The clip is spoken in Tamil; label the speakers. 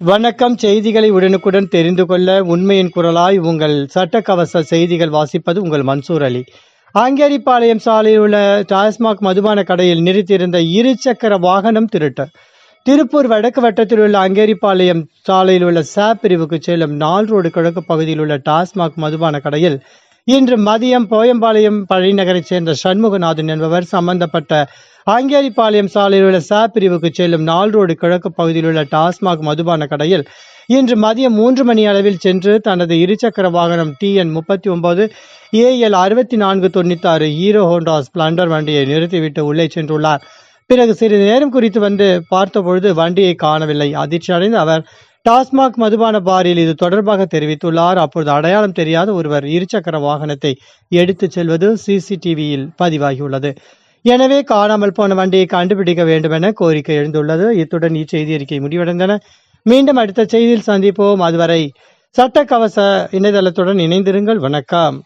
Speaker 1: வணக்கம் செய்திகளை உடனுக்குடன் தெரிந்து கொள்ள உண்மையின் குரலாய் உங்கள் சட்டக்கவச செய்திகள் வாசிப்பது உங்கள் மன்சூர் அலி. ஆங்கேரிப்பாளையம் சாலையில் உள்ள டாஸ்மாக் மதுபான கடையில் நிறுத்தியிருந்த இருசக்கர வாகனம் திருட்டு திருப்பூர் வடக்கு வட்டத்தில் உள்ள அங்கேரிப்பாளையம் சாலையில் உள்ள சாப் பிரிவுக்கு செல்லும் நால் ரோடு கிழக்கு பகுதியில் உள்ள டாஸ்மாக் மதுபான கடையில் இன்று மதியம் போயம்பாளையம் பழையநகரைச் சேர்ந்த சண்முகநாதன் என்பவர் சம்பந்தப்பட்ட ஆங்கேரிப்பாளையம் சாலையில் உள்ள சா பிரிவுக்கு செல்லும் நால் ரோடு கிழக்கு பகுதியில் உள்ள டாஸ்மாக் மதுபான கடையில் இன்று மதியம் மூன்று மணி அளவில் சென்று தனது இருசக்கர வாகனம் டிஎன் முப்பத்தி ஒன்பது ஏஎல் அறுபத்தி நான்கு தொண்ணூத்தி ஆறு ஹீரோ ஹோண்டா ஸ்பிளண்டர் வண்டியை நிறுத்திவிட்டு உள்ளே சென்றுள்ளார். பிறகு சிறிது நேரம் குறித்து வந்து பார்த்தபொழுது வண்டியை காணவில்லை. அதிர்ச்சி அடைந்து அவர் டாஸ்மாக் மதுபான பாரில் இது தொடர்பாக தெரிவித்துள்ளார். அப்பொழுது அடையாளம் தெரியாத ஒருவர் இருசக்கர வாகனத்தை எடுத்துச் செல்வது சிசிடிவியில் பதிவாகியுள்ளது. எனவே காணாமல் போன வண்டியை கண்டுபிடிக்க வேண்டும் என கோரிக்கை எழுந்துள்ளது. இத்துடன் இச்செய்தி அறிக்கை முடிவடைந்தன. மீண்டும் அடுத்த செய்தியில் சந்திப்போம். அதுவரை சட்டக்கவச இணையதளத்துடன் இணைந்திருங்கள். வணக்கம்.